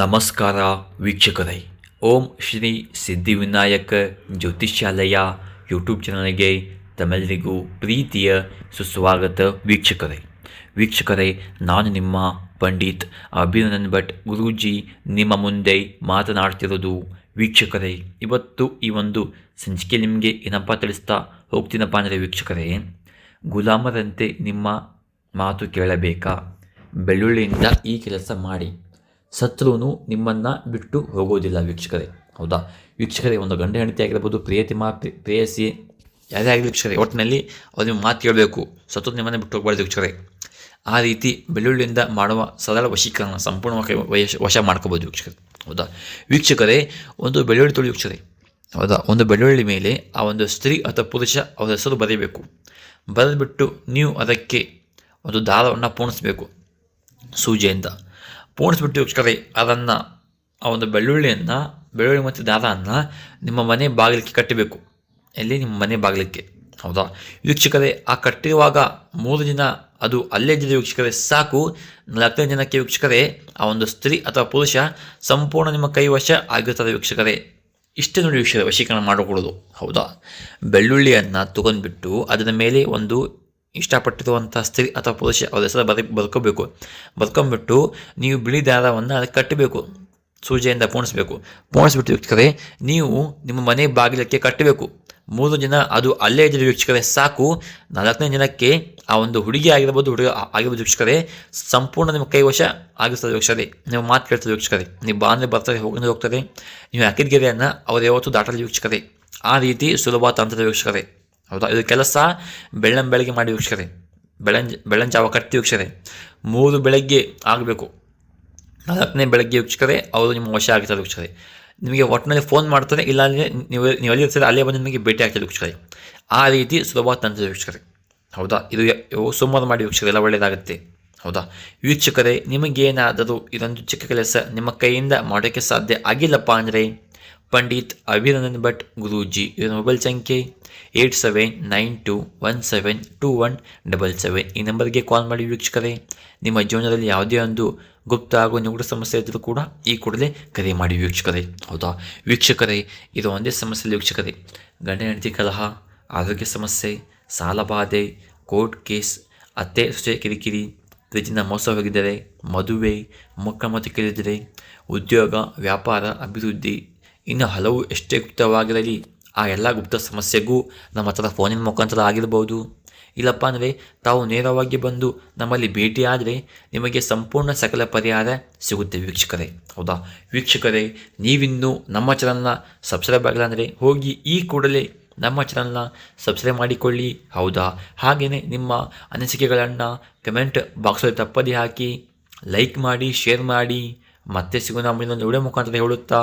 ನಮಸ್ಕಾರ ವೀಕ್ಷಕರೇ. ಓಂ ಶ್ರೀ ಸಿದ್ಧಿವಿನಾಯಕ ಜ್ಯೋತಿಷ್ಯಾಲಯ ಯೂಟ್ಯೂಬ್ ಚಾನಲ್ಗೆ ತಮ್ಮೆಲ್ಲರಿಗೂ ಪ್ರೀತಿಯ ಸುಸ್ವಾಗತ ವೀಕ್ಷಕರೇ. ವೀಕ್ಷಕರೇ, ನಾನು ನಿಮ್ಮ ಪಂಡಿತ್ ಅಭಿನಂದನ್ ಭಟ್ ಗುರೂಜಿ. ನಿಮ್ಮ ಮುಂದೆ ಮಾತನಾಡ್ತಿರೋದು ವೀಕ್ಷಕರೇ, ಇವತ್ತು ಈ ಒಂದು ಸಂಚಿಕೆ ನಿಮಗೆ ಏನಪ್ಪ ತಿಳಿಸ್ತಾ ಹೋಗ್ತೀನಪ್ಪ ಅಂದರೆ ವೀಕ್ಷಕರೇ, ಗುಲಾಮರಂತೆ ನಿಮ್ಮ ಮಾತು ಕೇಳಬೇಕಾ? ಬೆಳ್ಳುಳ್ಳಿಯಿಂದ ಈ ಕೆಲಸ ಮಾಡಿ. ಸತ್ರೂ ನಿಮ್ಮನ್ನು ಬಿಟ್ಟು ಹೋಗೋದಿಲ್ಲ ವೀಕ್ಷಕರೇ. ಹೌದಾ? ವೀಕ್ಷಕರೇ, ಒಂದು ಗಂಡ ಹೆಂಡತಿ ಆಗಿರ್ಬೋದು ಪ್ರಿಯತಿಮ ಪ್ರಿ- ಪ್ರೇಯಸಿ, ಯಾರೇ ಆಗಲಿ ವೀಕ್ಷಕರೇ ಒಟ್ಟಿನಲ್ಲಿ ಅವ್ರು ನಿಮ್ಮ ಮಾತು ಕೇಳಬೇಕು ಸತ್ತು ನಿಮ್ಮನ್ನು ಬಿಟ್ಟು ಹೋಗಬಾರ್ದು ವೀಕ್ಷಕರೇ. ಆ ರೀತಿ ಬೆಳ್ಳುಳ್ಳಿಯಿಂದ ಮಾಡುವ ಸರಳ ವಶೀಕರಣ ಸಂಪೂರ್ಣವಾಗಿ ವಶ ವಶ ಮಾಡ್ಕೋಬೋದು ವೀಕ್ಷಕರೇ. ಹೌದಾ? ವೀಕ್ಷಕರೇ, ಒಂದು ಬೆಳ್ಳುಳ್ಳಿ ತೊಳಿ ವೀಕ್ಷಕರೇ. ಹೌದಾ? ಒಂದು ಬೆಳ್ಳುಳ್ಳಿ ಮೇಲೆ ಆ ಒಂದು ಸ್ತ್ರೀ ಅಥವಾ ಪುರುಷ ಅವರ ಹೆಸರು ಬರೆಯಬೇಕು ಬರೆದ್ಬಿಟ್ಟು ನೀವು ಅದಕ್ಕೆ ಒಂದು ದಾರವನ್ನು ಪೂರ್ಣಿಸಬೇಕು ಸೂಜಿಯಿಂದ. ಪೂರ್ಣಿಸ್ಬಿಟ್ಟು ವೀಕ್ಷಕರೇ ಅದನ್ನು, ಆ ಒಂದು ಬೆಳ್ಳುಳ್ಳಿಯನ್ನು, ಬೆಳ್ಳುಳ್ಳಿ ಮತ್ತು ದಾರವನ್ನು ನಿಮ್ಮ ಮನೆ ಬಾಗಿಲಿಕ್ಕೆ ಕಟ್ಟಬೇಕು. ಎಲ್ಲಿ? ನಿಮ್ಮ ಮನೆ ಬಾಗಿಲಿಕ್ಕೆ. ಹೌದಾ? ವೀಕ್ಷಕರೇ ಆ ಕಟ್ಟಿರುವಾಗ ಮೂರು ದಿನ ಅದು ಅಲ್ಲೇ ಇದ್ದಿದ್ದ ವೀಕ್ಷಕರೇ ಸಾಕು. ನಾಲ್ಕನೇ ದಿನಕ್ಕೆ ವೀಕ್ಷಕರೇ ಆ ಒಂದು ಸ್ತ್ರೀ ಅಥವಾ ಪುರುಷ ಸಂಪೂರ್ಣ ನಿಮ್ಮ ಕೈವಶ ಆಗಿರ್ತದೆ ವೀಕ್ಷಕರೇ ಇಷ್ಟೇ ನೋಡಿ ವೀಕ್ಷಕರೇ ವಶೀಕರಣ ಮಾಡಿಕೊಡೋದು ಹೌದಾ? ಬೆಳ್ಳುಳ್ಳಿಯನ್ನು ತಗೊಂಡ್ಬಿಟ್ಟು ಅದರ ಮೇಲೆ ಒಂದು ಇಷ್ಟಪಟ್ಟಿರುವಂಥ ಸ್ತ್ರೀ ಅಥವಾ ಪುರುಷ ಅವ್ರ ಹೆಸರು ಬರ ಬದುಕೋಬೇಕು. ಬದುಕೊಂಬಿಟ್ಟು ನೀವು ಬಿಳಿ ದಾರವನ್ನು ಅದಕ್ಕೆ ಕಟ್ಟಬೇಕು. ಸೂಜೆಯಿಂದ ಪೋಣಿಸ್ಬೇಕು. ಪೋಣಿಸ್ಬಿಟ್ಟು ವೀಕ್ಷಕರೇ, ನೀವು ನಿಮ್ಮ ಮನೆ ಬಾಗಿಲಕ್ಕೆ ಕಟ್ಟಬೇಕು. ಮೂರು ದಿನ ಅದು ಅಲ್ಲೇ ಇದ್ದರೆ ವೀಕ್ಷಕರೇ ಸಾಕು. ನಾಲ್ಕನೇ ದಿನಕ್ಕೆ ಆ ಒಂದು ಹುಡುಗಿ ಆಗಿರ್ಬೋದು, ಹುಡುಗ ಆಗಿರ್ಬೋದು ವೀಕ್ಷಕರೇ, ಸಂಪೂರ್ಣ ನಿಮ್ಮ ಕೈವಶ ಆಗಿಸ್ತದೆ ವೀಕ್ಷಕರೇ. ನೀವು ಮಾತು ಕೇಳ್ತದೆ ವೀಕ್ಷಕರೇ. ನೀವು ಬರ್ತದೆ ಬರ್ತಾರೆ ಹೋಗಿ ಹೋಗ್ತದೆ ನೀವು ಹಾಕಿದ ಗೆರೆಯನ್ನು ಅವ್ರು ಯಾವತ್ತೂ ದಾಟಲು ವೀಕ್ಷಕರೇ. ಆ ರೀತಿ ಸುಲಭ ತಂತ್ರದ ವೀಕ್ಷಕರೇ. ಹೌದಾ ಇದು ಕೆಲಸ ಬೆಳ್ಳಂ ಬೆಳಗ್ಗೆ ಮಾಡಿ ವೀಕ್ಷಕರೇ. ಬೆಳಂ ಬೆಳಂಜ ಕಟ್ಟಿ ವೀಕ್ಷಕರೇ. ಮೂರು ಬೆಳಗ್ಗೆ ಆಗಬೇಕು. ನಾಲ್ಕನೇ ಬೆಳಗ್ಗೆ ವೀಕ್ಷಕರೇ, ಅವರು ನಿಮ್ಮ ವಶ ಆಗ್ತಾರೆ ವೀಕ್ಷಕರೇ. ನಿಮಗೆ ಒಟ್ಟಿನಲ್ಲಿ ಫೋನ್ ಮಾಡ್ತಾರೆ, ಇಲ್ಲ ಅಂದರೆ ನೀವು ನೀವು ಎಲ್ಲಿ ಅಲ್ಲೇ ಬಂದು ನಿಮಗೆ ಭೇಟಿ ಆಗ್ತದೆ ವೀಕ್ಷಕರೇ. ಆ ರೀತಿ ಸುಲಭ ತಂತ್ರ ವೀಕ್ಷಕರೇ. ಹೌದಾ? ಇದು ಸುಮಾರು ಮಾಡಿ ವೀಕ್ಷಕರೇ, ಎಲ್ಲ ಒಳ್ಳೆಯದಾಗುತ್ತೆ ಹೌದಾ? ವೀಕ್ಷಕರೇ, ನಿಮಗೇನಾದರೂ ಇದೊಂದು ಚಿಕ್ಕ ಕೆಲಸ ನಿಮ್ಮ ಕೈಯಿಂದ ಮಾಡೋಕ್ಕೆ ಸಾಧ್ಯ ಆಗಿಲ್ಲಪ್ಪ ಅಂದರೆ ಪಂಡಿತ್ ಅಭಿನಂದನ್ ಭಟ್ ಗುರೂಜಿ. ಇವರ ಮೊಬೈಲ್ ಸಂಖ್ಯೆ eight seven nine two one seven two one double seven. ಈ ನಂಬರ್ಗೆ ಕಾಲ್ ಮಾಡಿ ವೀಕ್ಷಕರೇ, ನಿಮ್ಮ ಜೀವನದಲ್ಲಿ ಯಾವುದೇ ಒಂದು ಗುಪ್ತ ಹಾಗೂ ನಿಗೂಢ ಸಮಸ್ಯೆ ಇದ್ದರೂ ಕೂಡ ಈ ಕೂಡಲೇ ಕರೆ ಮಾಡಿ ವೀಕ್ಷಕರೇ. ಹೌದಾ? ವೀಕ್ಷಕರೇ, ಇದು ಒಂದೇ ಸಮಸ್ಯೆ ವೀಕ್ಷಕರೇ. ಗಂಡ, ಹೆಂಡತಿ, ಕಲಹ, ಆರೋಗ್ಯ ಸಮಸ್ಯೆ ಸಾಲಬಾಧೆ ಕೋರ್ಟ್ ಕೇಸ್, ಅತ್ತೆ, ಸೊಸೆ ಕಿರಿಕಿರಿ ಪ್ರೀತಿಯಿಂದ ಮೋಸ ಹೋಗಿದ್ದರೆ, ಮದುವೆ ಮುಖಮತಿ ಕೇಳಿದರೆ, ಉದ್ಯೋಗ, ವ್ಯಾಪಾರ, ಅಭಿವೃದ್ಧಿ ಇನ್ನು ಹಲವು ಎಷ್ಟೇ ಗುಪ್ತವಾಗಿರಲಿ, ಆ ಎಲ್ಲ ಗುಪ್ತ ಸಮಸ್ಯೆಗೂ ನಮ್ಮ ಹತ್ರ ಫೋನಿನ ಮುಖಾಂತರ ಆಗಿರ್ಬೋದು. ಇಲ್ಲಪ್ಪ ಅಂದರೆ, ತಾವು ನೇರವಾಗಿ ಬಂದು ನಮ್ಮಲ್ಲಿ ಭೇಟಿಯಾದರೆ ನಿಮಗೆ ಸಂಪೂರ್ಣ ಸಕಲ ಪರಿಹಾರ ಸಿಗುತ್ತೆ ವೀಕ್ಷಕರೇ. ಹೌದಾ? ವೀಕ್ಷಕರೇ, ನೀವಿನ್ನೂ ನಮ್ಮ ಚಾನಲ್ನ ಸಬ್ಸ್ಕ್ರೈಬ್ ಆಗಿಲ್ಲ ಅಂದರೆ ಹೋಗಿ ಈ ಕೂಡಲೇ ನಮ್ಮ ಚಾನಲ್ನ ಸಬ್ಸ್ಕ್ರೈಬ್ ಮಾಡಿಕೊಳ್ಳಿ. ಹೌದಾ? ಹಾಗೆಯೇ ನಿಮ್ಮ ಅನಿಸಿಕೆಗಳನ್ನು ಕಮೆಂಟ್ ಬಾಕ್ಸಲ್ಲಿ ತಪ್ಪದೇ ಹಾಕಿ ಲೈಕ್ ಮಾಡಿ ಶೇರ್ ಮಾಡಿ. ಮತ್ತೆ ಸಿಗೋಣ ಮುಂದಿನ ವಿಡಿಯೋ ಮುಖಾಂತರ ಹೇಳುತ್ತಾ?